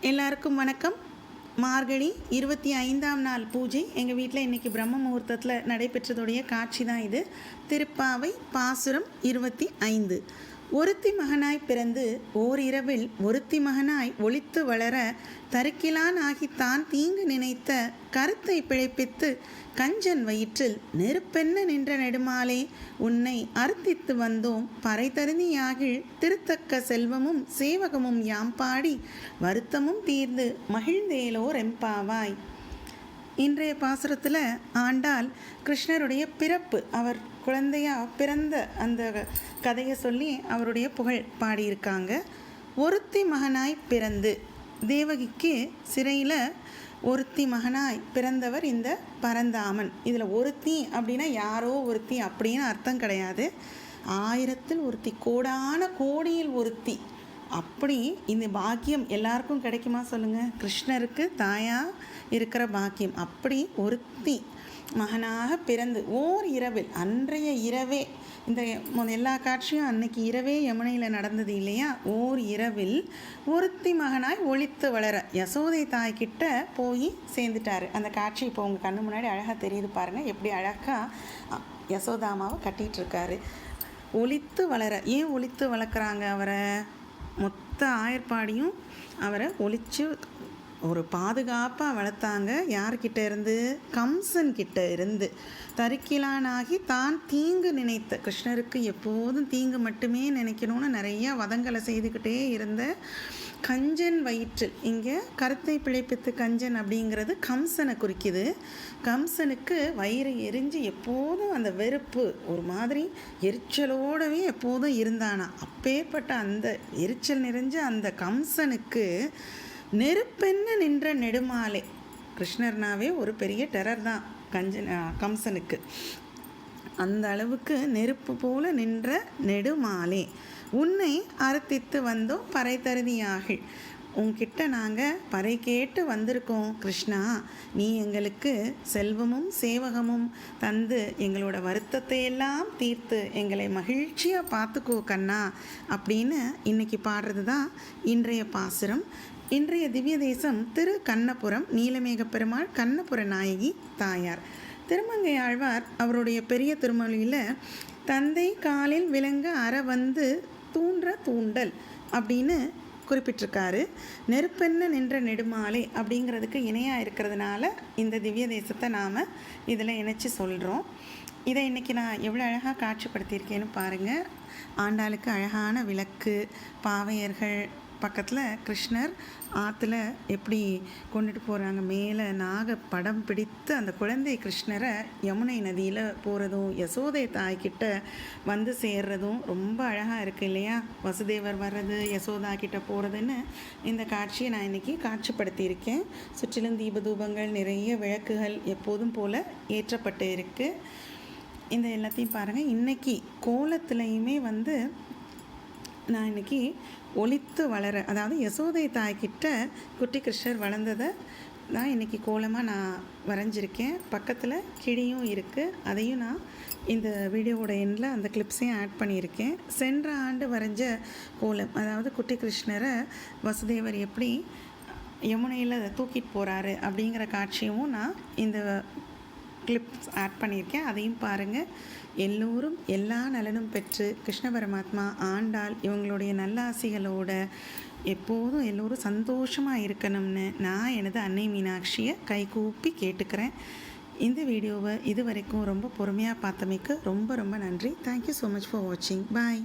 எல்லாருக்கும் வணக்கம். மார்கழி இருபத்தி ஐந்தாம் நாள் பூஜை. எங்கள் வீட்டில் இன்றைக்கி பிரம்ம முகூர்த்தத்தில் நடைபெற்றதுடைய காட்சி தான் இது. திருப்பாவை பாசுரம் இருபத்தி ஐந்து. ஒருத்தி மகனாய் பிறந்து ஓரிரவில் ஒருத்தி மகனாய் ஒளித்து வளர தருக்கிலான் ஆகித்தான் தீங்கு நினைத்த கருத்தை பிழைப்பித்து கஞ்சன் வயிற்றில் நெருப்பென்ன நின்ற நெடுமாலே உன்னை அர்த்தித்து வந்தோம் பறை தருதியாகில் திருத்தக்க செல்வமும் சேவகமும் யாம் பாடி வருத்தமும் தீர்ந்து மகிழ்ந்தேலோர் எம்பாவாய். இன்றைய பாசுரத்தில் ஆண்டாள் கிருஷ்ணருடைய பிறப்பு. அவர் குழந்தையா பிறந்த அந்த கதையை சொல்லி அவருடைய புகழ் பாடியிருக்காங்க. ஒருத்தி மகனாய் பிறந்து தேவகிக்கு சிறையில் ஒருத்தி மகனாய் பிறந்தவர் இந்த பரந்தாமன். இதில் ஒருத்தி அப்படின்னா யாரோ ஒருத்தி அப்படின்னு அர்த்தம் கிடையாது. ஆயிரத்தில் ஒருத்தி கோடான கோடியில் ஒருத்தி. அப்படி இந்த பாக்கியம் எல்லாருக்கும் கிடைக்குமா சொல்லுங்கள் கிருஷ்ணருக்கு தாயாக இருக்கிற பாக்கியம். அப்படி ஒருத்தி மகனாக பிறந்து ஓர் இரவில் அன்றைய இரவே இந்த எல்லா காட்சியும் அன்னைக்கு இரவே யமுனையில் நடந்தது இல்லையா? ஓர் இரவில் ஒருத்தி மகனாய் ஒழித்து வளர யசோதை தாய்கிட்ட போய் சேர்ந்துட்டாரு. அந்த காட்சி இப்போ உங்கள் கண்ணு முன்னாடி அழகாக தெரியுது பாருங்கள் எப்படி அழகாக யசோதாமாவை கட்டிகிட்டு இருக்காரு. ஒழித்து வளர ஏன் ஒழித்து வளர்க்குறாங்க அவரை? மொத்த ஆயர்பாடியும் அவரை ஒழிச்சு ஒரு பாதுகாப்பாக வளர்த்தாங்க. யார்கிட்ட இருந்து? கம்சன் கிட்ட இருந்து. தருக்கிலானாகி தான் தீங்கு நினைத்த. கிருஷ்ணருக்கு எப்போதும் தீங்கு மட்டுமே நினைக்கணும்னு நிறைய வதங்களை செய்துக்கிட்டே இருந்த கஞ்சன் வயிற்றில். இங்கே கருத்தை பிழைப்பித்து கஞ்சன் அப்படிங்கிறது கம்சனை குறிக்குது. கம்சனுக்கு வயிறு எரிஞ்சு எப்போதும் அந்த வெறுப்பு ஒரு மாதிரி எரிச்சலோடவே எப்போதும் இருந்தானா. அப்பேற்பட்ட அந்த எரிச்சல் நிறைஞ்ச அந்த கம்சனுக்கு நெருப்பென்ன நின்ற நெடுமாலை. கிருஷ்ணர்னாவே ஒரு பெரிய டெரர் தான் கஞ்சன் கம்சனுக்கு. அந்த அளவுக்கு நெருப்பு போல நின்ற நெடுமாலே. உன்னை அர்த்தித்து வந்தோம் பறை தருதியாகில் உன்கிட்ட நாங்கள் பறை கேட்டு வந்திருக்கோம் கிருஷ்ணா. நீ எங்களுக்கு செல்வமும் சேவகமும் தந்து எங்களோட வருத்தத்தை எல்லாம் தீர்த்து எங்களை மகிழ்ச்சியாக பார்த்துக்கோ கண்ணா. அப்படின்னு இன்னைக்கு பாடுறது தான் இன்றைய பாசுரம். இன்றைய திவ்ய தேசம் திரு கண்ணபுரம் நீலமேக பெருமாள் கண்ணபுர நாயகி தாயார். திருமங்கை ஆழ்வார் அவருடைய பெரிய திருமொழியில் தந்தை காலில் விளங்க அற வந்து தூன்ற தூண்டல் அப்படின்னு குறிப்பிட்டிருக்காரு. நெருப்பெண்ண நின்ற நெடுமாலை அப்படிங்கிறதுக்கு இணையாக இருக்கிறதுனால இந்த திவ்ய தேசத்தை நாம் இதில் இணைச்சி சொல்கிறோம் இதை இன்றைக்கி நான் எவ்வளோ அழகாக காட்சிப்படுத்தியிருக்கேன்னு பாருங்கள் ஆண்டாளுக்கு அழகான விளக்கு பாவையர்கள் பக்கத்தில் கிருஷ்ணர் ஆற்றுல எப்படி கொண்டுட்டு போகிறாங்க மேலே நாக படம் பிடித்து அந்த குழந்தை கிருஷ்ணரை யமுனை நதியில் போகிறதும் யசோதை தாய்கிட்ட வந்து சேர்றதும் ரொம்ப அழகாக இருக்குது இல்லையா? வசுதேவர் வர்றது யசோதா கிட்ட போகிறதுன்னு இந்த காட்சியை நான் இன்றைக்கி காட்சிப்படுத்தியிருக்கேன். சுற்றிலும் தீபதூபங்கள் நிறைய விளக்குகள் எப்போதும் போல் ஏற்றப்பட்டு இருக்குது இந்த எல்லாத்தையும் பாருங்கள் இன்றைக்கி கோலத்துலேயுமே வந்து நான் இன்னைக்கு ஒழித்து வளர அதாவது யசோதை தாய்கிட்ட குட்டி கிருஷ்ணர் வளர்ந்ததை தான் இன்றைக்கி கோலமாக நான் வரைஞ்சிருக்கேன். பக்கத்தில் கிளியும் இருக்குது அதையும் நான் இந்த வீடியோவோட எண்டில் அந்த கிளிப்ஸையும் ஆட் பண்ணியிருக்கேன். சென்ற ஆண்டு வரைஞ்ச கோலம் அதாவது குட்டி கிருஷ்ணரை வசுதேவர் எப்படி யமுனையில் தூக்கிட்டு போகிறாரு அப்படிங்கிற காட்சியும் நான் இந்த கிளிப்ஸ் ஆட் பண்ணியிருக்கேன். அதையும் பாருங்கள் எல்லோரும் எல்லா நலனும் பெற்று கிருஷ்ண பரமாத்மா ஆண்டாள் இவங்களுடைய நல்ல ஆசைகளோட எப்போதும் எல்லோரும் சந்தோஷமாக இருக்கணும்னு நான் எனது அன்னை மீனாட்சியை கைகூப்பி கேட்டுக்கிறேன். இந்த வீடியோவை இது வரைக்கும் ரொம்ப பொறுமையாக பார்த்தமைக்கு ரொம்ப ரொம்ப நன்றி. தேங்க்யூ ஸோ மச் ஃபார் வாட்சிங் பாய்